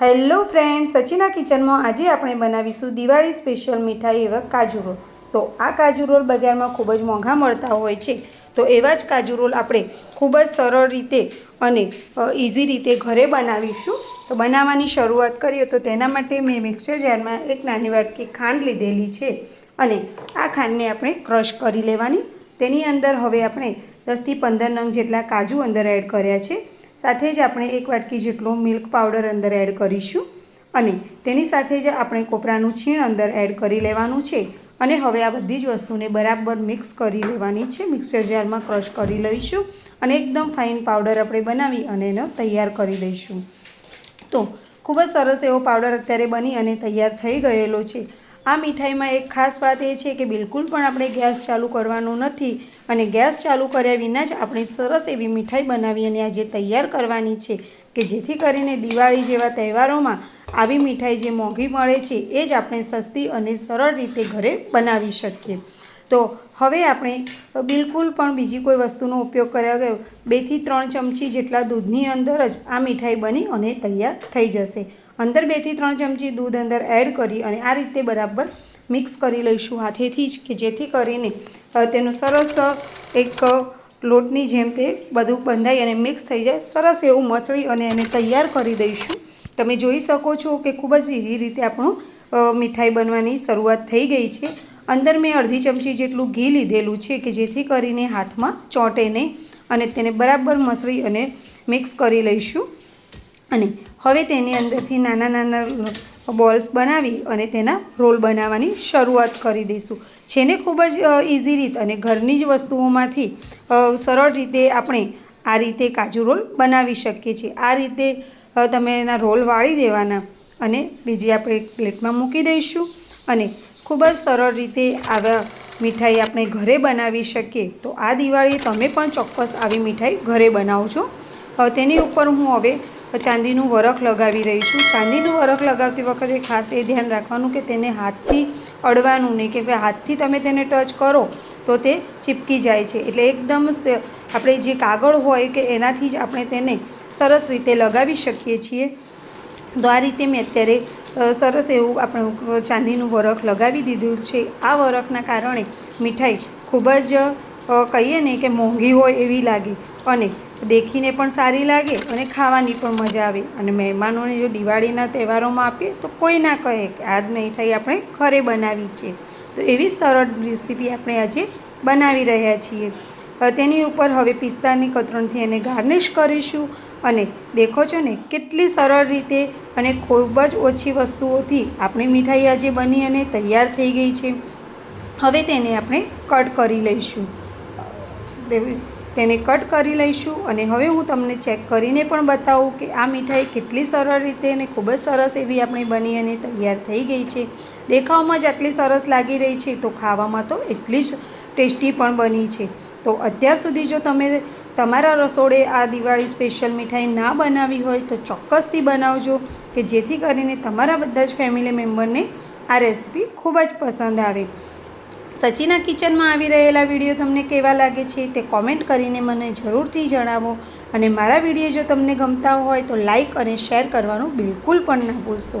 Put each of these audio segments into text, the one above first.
Hello friend, સચિના કિચનમાં આજે આપણે બનાવીશું દિવાળી સ્પેશિયલ મીઠાઈ એવા કાજુ રોલ. તો આ કાજુ રોલ બજારમાં ખૂબ જ મોંઘા મળતા હોય છે. તો એવા જ કાજુ રોલ આપણે ખૂબ જ સરળ રીતે અને ઇઝી રીતે ઘરે બનાવીશું. તો બનાવવાની શરૂઆત કરીએ તો તેના માટે મેં મિક્સર જારમાં એક નાની વાટકી ખાંડ લીધેલી છે અને આ ખાંડને આપણે ક્રશ કરી લેવાની. તેની અંદર હવે આપણે દસથી પંદર નંગ જેટલા કાજુ અંદર એડ કર્યા છે. સાથે જ આપણે એક વાટકી જેટલો મિલ્ક પાવડર અંદર એડ કરીશું અને તેની સાથે જ આપણે કોપરાનું છીણ અંદર એડ કરી લેવાનું છે અને હવે આ બધી જ વસ્તુને બરાબર મિક્સ કરી લેવાની છે. મિક્સર જારમાં ક્રશ કરી લઈશું અને એકદમ ફાઇન પાવડર આપણે બનાવી અને એનો તૈયાર કરી દઈશું. તો ખૂબ જ સરસ એવો પાવડર અત્યારે બની અને તૈયાર થઈ ગયેલો છે. આ મીઠાઈમાં એક ખાસ વાત એ છે કે બિલકુલ પણ આપણે ગેસ ચાલુ કરવાનો નથી. અને ગેસ ચાલુ કર્યા વિના જ આપણે સરસ એવી મીઠાઈ બનાવી અને આજે તૈયાર કરવાની છે કે જેથી કરીને દિવાળી જેવા તહેવારોમાં આવી મીઠાઈ જે મોંઘી મળે છે, એ જ આપણે સસ્તી અને સરળ રીતે ઘરે બનાવી શકીએ. તો હવે આપણે બિલકુલ પણ બીજી કોઈ વસ્તુનો ઉપયોગ કર્યા ગયો બેથી ત્રણ ચમચી જેટલા દૂધની અંદર જ આ મીઠાઈ બની અને તૈયાર થઈ જશે. અંદર બેથી ત્રણ ચમચી દૂધ અંદર એડ કરી અને આ રીતે બરાબર મિક્સ કરી લઈશું હાથેથી જ કે જેથી કરીને તેનું સરસ એક લોટની જેમ તે બધું બંધાઈ અને મિક્સ થઈ જાય. સરસ એવું મસળી અને એને તૈયાર કરી દઈશું. તમે જોઈ શકો છો કે ખૂબ જ ઇઝી રીતે આપણું મીઠાઈ બનવાની શરૂઆત થઈ ગઈ છે. અંદર મેં અડધી ચમચી જેટલું ઘી લીધેલું છે કે જેથી કરીને હાથમાં ચોંટે નહીં અને તેને બરાબર મસળી અને મિક્સ કરી લઈશું. અને હવે તેની અંદરથી નાના નાના બોલ્સ બનાવી અને તેના રોલ બનાવવાની શરૂઆત કરી દઈશું. જેને ખૂબ જ ઇઝી રીત અને ઘરની જ વસ્તુઓમાંથી સરળ રીતે આપણે આ રીતે કાજુ રોલ બનાવી શકીએ છીએ. આ રીતે તમે એના રોલ વાળી દેવાના અને બીજી આપણે પ્લેટમાં મૂકી દઈશું અને ખૂબ જ સરળ રીતે આવા મીઠાઈ આપણે ઘરે બનાવી શકીએ. તો આ દિવાળી તમે પણ ચોક્કસ આવી મીઠાઈ ઘરે બનાવજો. તેની ઉપર હું હવે ચાંદીનું વરખ લગાવી રહી છું ચાંદીનું વરખ લગાવતી વખતે ખાસ એ ધ્યાન રાખવાનું કે તેને હાથથી અડવાનું નહીં, કે હાથથી તમે તેને ટચ કરો તો તે ચીપકી જાય છે. એટલે એકદમ આપણે જે કાગળ હોય કે એનાથી જ આપણે તેને સરસ રીતે લગાવી શકીએ છીએ. તો આ રીતે મેં અત્યારે સરસ એવું આપણે ચાંદીનું વરખ લગાવી દીધું છે. આ વરખના કારણે મીઠાઈ ખૂબ જ કહીએ ને કે મોંઘી હોય એવી લાગે. અને દેખીને પણ સારી લાગે અને ખાવાની પણ મજા આવે. અને મહેમાનોને જો દિવાળીના તહેવારોમાં આપીએ તો કોઈ ના કહે કે આ મીઠાઈ આપણે ઘરે બનાવી છે. તો એવી સરળ રેસીપી આપણે આજે બનાવી રહ્યા છીએ. તેની ઉપર હવે પિસ્તાની કતરણથી એને ગાર્નિશ કરીશું. અને દેખો છો ને, કેટલી સરળ રીતે અને ખૂબ જ ઓછી વસ્તુઓથી આપણી મીઠાઈ આજે બની અને તૈયાર થઈ ગઈ છે. હવે તેને આપણે કટ કરી લઈશું. તેને કટ કરી લઈશું અને હવે હું તમને ચેક કરીને પણ બતાવું કે આ મીઠાઈ કેટલી સરળ રીતે અને ખૂબ જ સરસ એવી આપણી બની અને તૈયાર થઈ ગઈ છે. દેખાવમાં જ આટલી સરસ લાગી રહી છે તો ખાવામાં તો એટલી જ ટેસ્ટી પણ બની છે. તો અત્યાર સુધી જો તમે તમારા રસોડે આ દિવાળી સ્પેશિયલ મીઠાઈ ના બનાવી હોય તો ચોક્કસથી બનાવજો કે જેથી કરીને તમારા બધા જ ફેમિલી મેમ્બરને આ રેસીપી ખૂબ જ પસંદ આવે. સચિના કિચનમાં આવી રહેલા વીડિયો તમને કેવા લાગે છે તે કોમેન્ટ કરીને મને જરૂરથી જણાવો. અને મારા વીડિયો જો તમને ગમતા હોય તો લાઈક અને શેર કરવાનું બિલકુલ પણ ના ભૂલશો.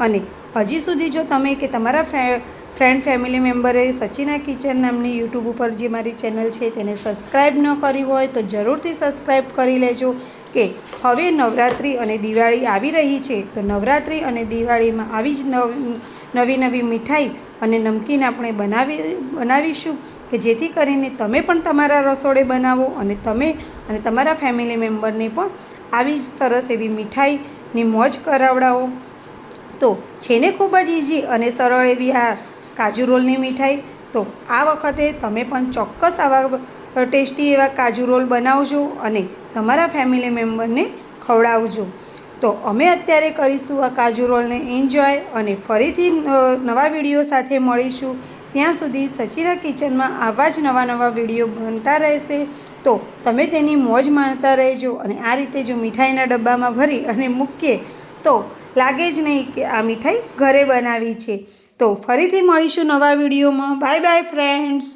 અને હજી સુધી જો તમે કે તમારા ફ્રેન્ડ, ફેમિલી મેમ્બરે સચિના કિચન નામની યુટ્યુબ ઉપર જે મારી ચેનલ છે તેને સબસ્ક્રાઈબ ન કરી હોય તો જરૂરથી સબસ્ક્રાઈબ કરી લેજો કે હવે નવરાત્રિ અને દિવાળી આવી રહી છે. તો નવરાત્રિ અને દિવાળીમાં આવી જ નવી નવી મીઠાઈ અને નમકીન આપણે બનાવી, બનાવીશું કે જેથી કરીને તમે પણ તમારા રસોડે બનાવો અને તમે અને તમારા ફેમિલી મેમ્બરને પણ આવી જ સરસ એવી મીઠાઈની મોજ કરાવડાવો. તો છે ને ખૂબ જ ઇઝી અને સરળ એવી આ કાજુ રોલની મીઠાઈ. તો આ વખતે તમે પણ ચોક્કસ આવા ટેસ્ટી એવા કાજુ રોલ બનાવજો અને તમારા ફેમિલી મેમ્બરને ખવડાવજો. તો અમે અત્યારે કરીશું આ કાજુ રોલને એન્જોય અને ફરીથી નવા વીડિયો સાથે મળીશું. ત્યાં સુધી સચિરા કિચનમાં આવા જ નવા નવા વીડિયો બનતા રહેશે. તો તમે તેની મોજ માણતા રહેજો અને આ રીતે જો મીઠાઈના ડબ્બામાં ભરી અને મૂકીએ, તો લાગે જ નહીં કે આ મીઠાઈ ઘરે બનાવી છે. તો ફરીથી મળીશું નવા વિડીયોમાં. Bye bye friends